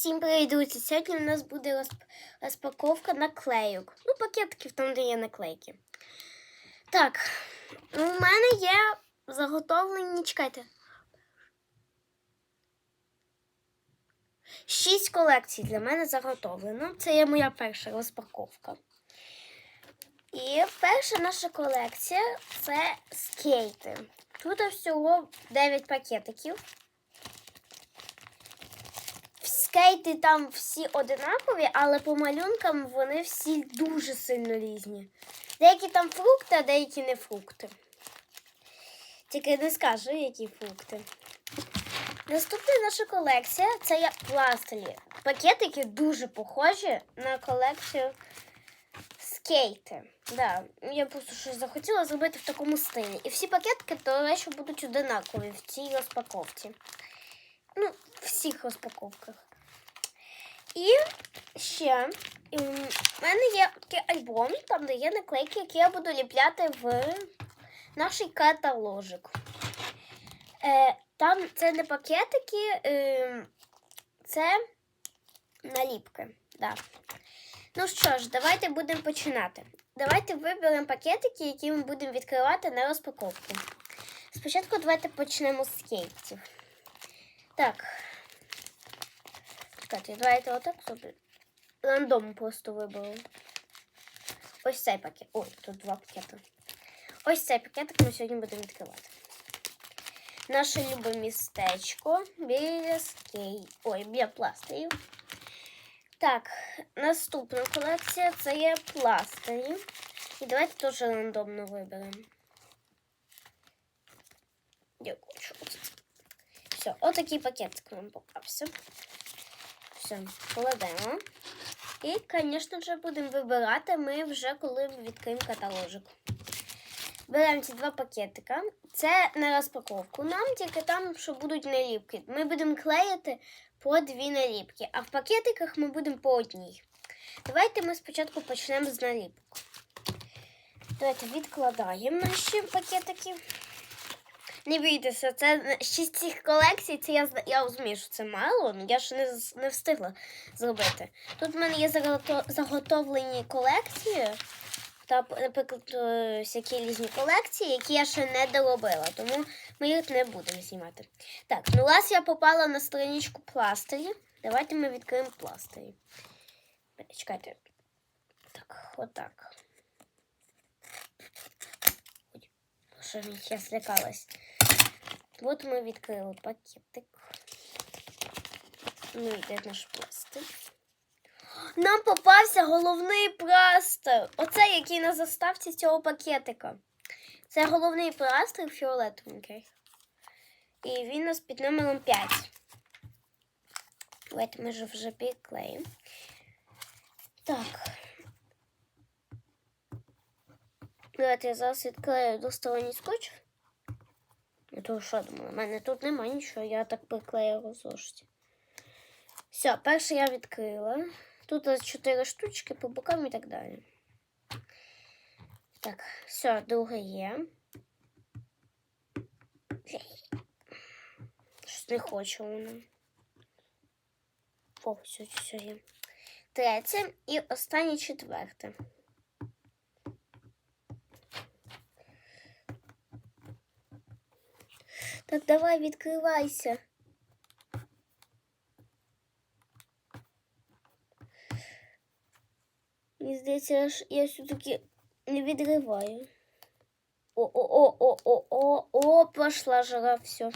Всім привіт, друзі! Сьогодні у нас буде розп- розпаковка наклейок. Ну, пакетиків там, де є наклейки. Так, у мене є заготовлені, чекайте. Шість колекцій для мене заготовлено. Це є моя перша розпаковка. І перша наша колекція це скейти. Тут всього 9 пакетиків. Скейти там всі одинакові, але по малюнкам вони всі дуже сильно різні. Деякі там фрукти, а деякі не фрукти. Тільки не скажу, які фрукти. Наступна наша колекція це є пластилі. Пакетики дуже похожі на колекцію скейти. Да, я просто щось захотіла зробити в такому стилі. І всі пакетики, до речі, будуть одинакові в цій розпаковці. Ну, в всіх розпаковках. І ще у мене є такий альбом, там де є наклейки, які я буду ліпляти в наш каталожик. Е, там це не пакетики, е, це наліпки. Да. Ну що ж, давайте будемо починати. Давайте виберемо пакетики, які ми будемо відкривати на розпаковку. Спочатку давайте почнемо з скейтів. Так. Чекайте, давайте отак собі. Рандом просто виберу. Ось цей пакет. Ой, тут два пакети. Ось цей пакетик ми сьогодні будемо відкривати. Наше любе містечко біля скей. Ой, біля пластирів. Так, наступна колекція це є пластирі. І давайте теж рандомно виберемо. Що це. Все, отакий пакетик нам попався. Все, кладемо. І, звісно ж, будемо вибирати ми вже коли відкриємо каталожик. Беремо ці два пакетика. Це на розпаковку. Нам тільки там, що будуть наліпки. Ми будемо клеїти по дві наліпки, а в пакетиках ми будемо по одній. Давайте ми спочатку почнемо з наліпок. Давайте відкладаємо наші пакетики. Не бійтеся, це шість цих колекцій, це я, я розумію, що це мало, але я ще не, не встигла зробити. Тут в мене є заготовлені колекції, та, наприклад, е, всякі різні колекції, які я ще не доробила, тому ми їх не будемо знімати. Так, ну раз я попала на страничку пластирі, давайте ми відкриємо пластирі. Чекайте. Так, отак. Ой, що я злякалась. От ми відкрили пакетик. Ну, йде наш пластик. Нам попався головний пластир. Оце який на заставці цього пакетика. Це головний пластир фіолетовенький. І він у нас під номером 5. Давайте ми вже підклеїмо. Так. Давайте я зараз відклею двосторонній скотч. Я то що думала? У мене тут немає нічого, я так приклею в зошиті. Все, перше я відкрила. Тут чотири штучки по бокам і так далі. Так, все, друге є. Щось не хоче воно. О, все, все є. Третє і останнє четверте. Так давай відкривайся. Мені здається, я все-таки не відриваю. О-о-о-о-о-о, пошла жара, все.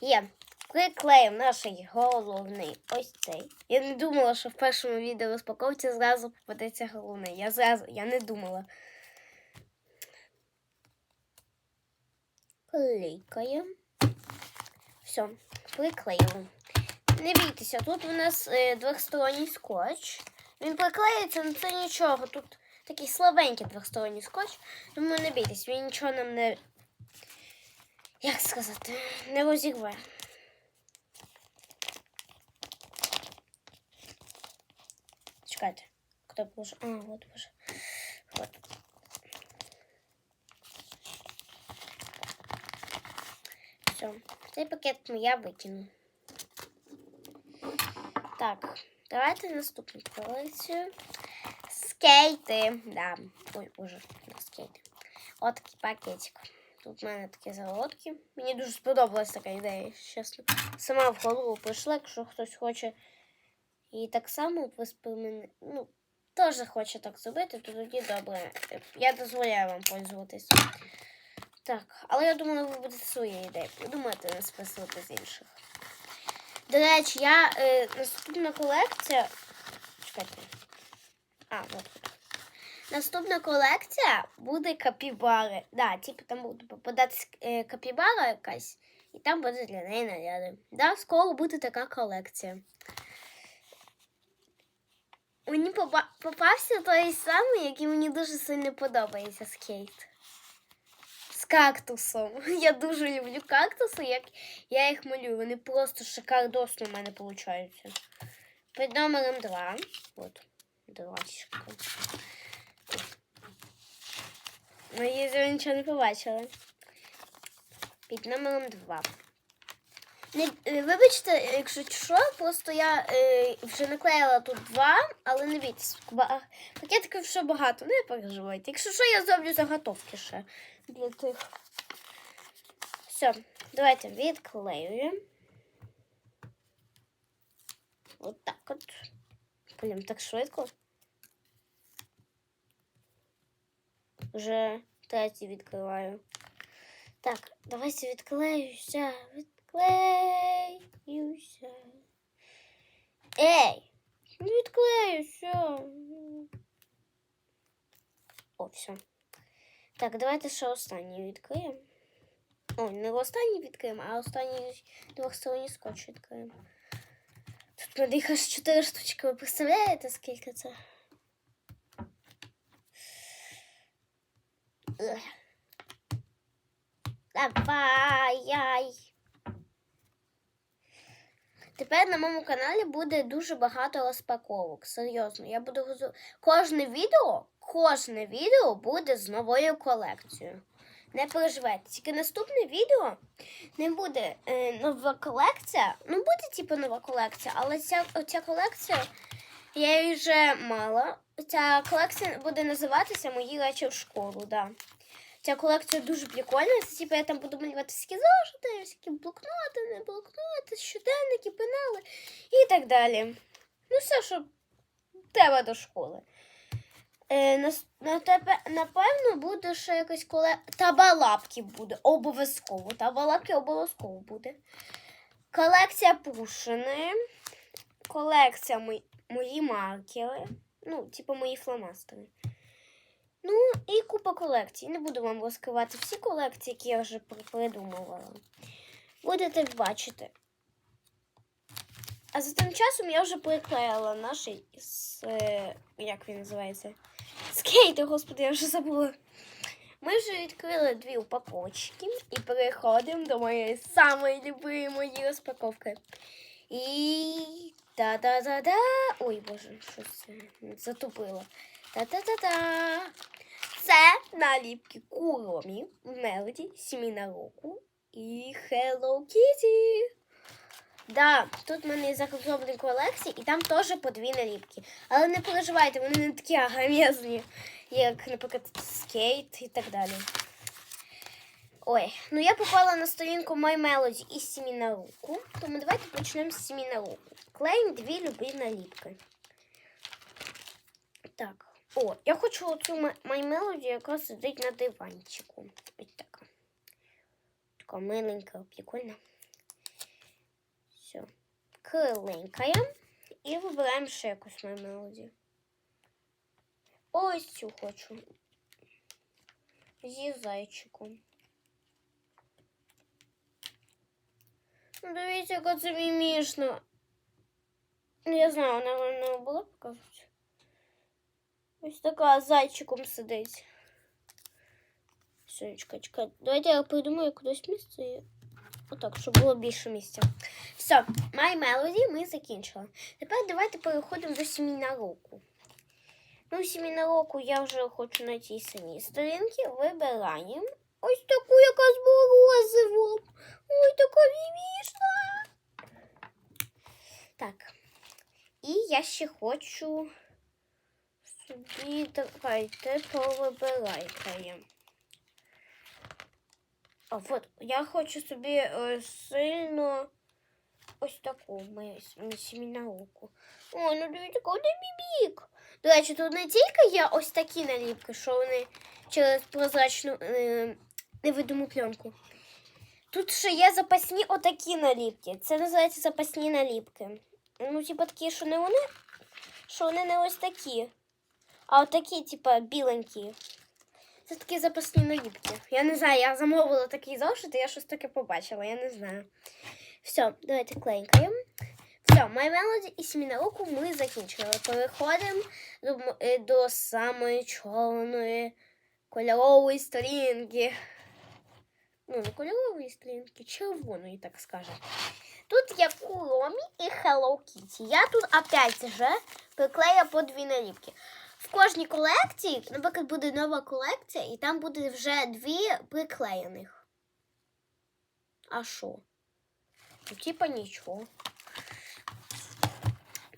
Є. Приклеїв наш головний ось цей. Я не думала, що в першому відео розпаковці зразу попадеться головний. Я зразу, я не думала. Клейкаємо. Все, приклеїли. Не бійтеся, тут у нас е, двохсторонній скотч. Він приклеїться, але це нічого. Тут такий слабенький двохсторонній скотч. Тому не бійтесь, він нічого нам не. Як сказати, не розірве. Чекайте, хто боже. А, от боже. От. Все, цей пакет я викину. Так, давайте наступну колекцію. Скейти. Да. Ой, не скейти. От такий пакетик. Тут в мене такі заводки. Мені дуже сподобалась така ідея, чесно. Сама в голову прийшла, якщо хтось хоче. І так само виспомин... ну, теж хоче так зробити, то тоді добре. Я дозволяю вам пользуватись. Так, але я думаю, ви будете свої ідеї. Думаєте, не списувати з інших. До речі, я е, наступна колекція. Чекайте. А, от. Наступна колекція буде капібари. Да, типу там буде попадатися е, капібара якась, і там буде для неї наряди. Да, скоро буде така колекція. Мені попа- попався той самий, який мені дуже сильно подобається скейт. Кактусом. Я дуже люблю кактуси, як я їх малюю. Вони просто шикардосно в мене виходять. Під номером 2. От, двачка. Мої зі нічого не побачили. Під номером 2. Не, е, вибачте, якщо що, просто я е, вже наклеїла тут два, але не бійтесь, пакетиків ще багато, не переживайте. Якщо що, я зроблю заготовки ще для тих. Все, давайте відклеюємо. От так от. Блін, так швидко. Вже третій відкриваю. Так, давайте відклеюся. Відклеюся. Ей! Відклеюся. О, все. Так, давайте ще останній відкриємо. Ой, не останній відкриємо, а останній двохсторонній скотч відкриємо. Тут мене їх аж чотири штучки. Ви представляєте, скільки це? Давай. Тепер на моєму каналі буде дуже багато розпаковок. Серйозно, я буду кожне відео, кожне відео буде з новою колекцією. Не переживайте, тільки наступне відео не буде е, нова колекція. Ну, буде типу нова колекція, але ця, ця колекція я її вже мала. Ця колекція буде називатися Мої речі в школу. Да. Ця колекція дуже прикольна. Типу я там буду малювати всякі зошити, всякі блокноти, не блокноти, щоденники, пенали і так далі. Ну, все, що треба до школи. Е, нас- на тебе, напевно, буде ще якась коле... Табалапки буде. Обов'язково. Табалапки обов'язково буде. Колекція пушини. Колекція мої, мої маркери. Ну, типу мої фломастери. Ну, і купа колекцій. Не буду вам розкривати всі колекції, які я вже придумувала. Будете бачити. А за тим часом я вже приклеїла наш е, як він називається? Скейти, господи, я вже забула. Ми вже відкрили дві упаковочки і переходимо до моєї самої любимої розпаковки. І та-та-та-та. Ой, боже, що це затупило. Та-та-та-та. Це наліпки Куромі, Мелоді, Сіміна Року і Hello Kitty. Да, тут в мене є заготовлені колекції, і там теж по дві наліпки. Але не переживайте, вони не такі агамезні, як, наприклад, скейт і так далі. Ой, ну я попала на сторінку My Melody із сімі на руку. Тому давайте почнемо з сімі на руку. Клеїмо дві любі наліпки. Так. О, я хочу оцю Melody, яка сидить на диванчику. Ось така. Така миленька, прикольна. Все. Клинкаємо і вибираємо ще якусь Melody. Ось цю хочу. Зі зайчиком. Дивіться, яка це мімішна. Я знаю, вона не була показувати. Ось така зайчиком сидить. Все, чекай. Давайте я придумаю кудись місце. і Отак, щоб було більше місця. Все, My Melody ми закінчили. Тепер давайте переходимо до сім'ї на року. Ну, сім'ї року я вже хочу на тій самій сторінці. Вибираємо ось таку, яка з морозивом. Ой, така мімішна. Так. І я ще хочу собі давайте повибирайте. А от я хочу собі е, сильно ось таку мою сімінауку. О, ну дивіться, куди бібік. До речі, тут не тільки є ось такі наліпки, що вони через прозрачну е, невидиму пленку. Тут ще є запасні отакі наліпки. Це називається запасні наліпки. Ну, типа такі, що не вони, що вони не ось такі. А отакі, типа, біленькі. Це такі запасні наліпки. Я не знаю, я замовила такий зошит, і я щось таке побачила, я не знаю. Все, давайте клейкаємо. Все, My Melody і Сімінауку ми закінчили. Переходимо до, е, до самої чорної кольорової сторінки. Ну, не кольорової сторінки, червоної, так скажемо. Тут є Куромі і Hello Kitty. Я тут опять же приклею по дві наліпки. В кожній колекції, наприклад, буде нова колекція, і там буде вже дві приклеєних. А що? Ну, типа нічого.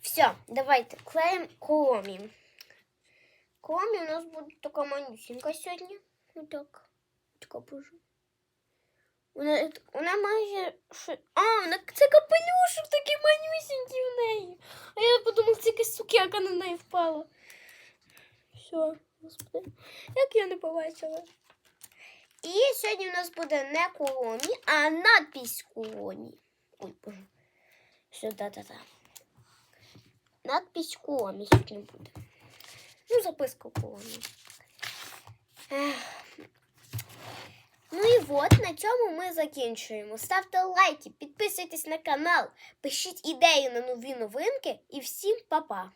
Все, давайте клеїмо Куромі. Куромі у нас буде така манюсінька сьогодні. Отак. Така боже. Вона, вона майже. А, вона це капелюшок такий манюсінький в неї. А я подумала, це якась цукерка на неї впала. Все, господи, як я не побачила. І сьогодні у нас буде не колоні, а надпись колоні. Ой, боже. Все, да-да-да. Надпись колоні сьогодні буде. Ну, записка колоні. Ну і от на цьому ми закінчуємо. Ставте лайки, підписуйтесь на канал, пишіть ідеї на нові новинки і всім па-па!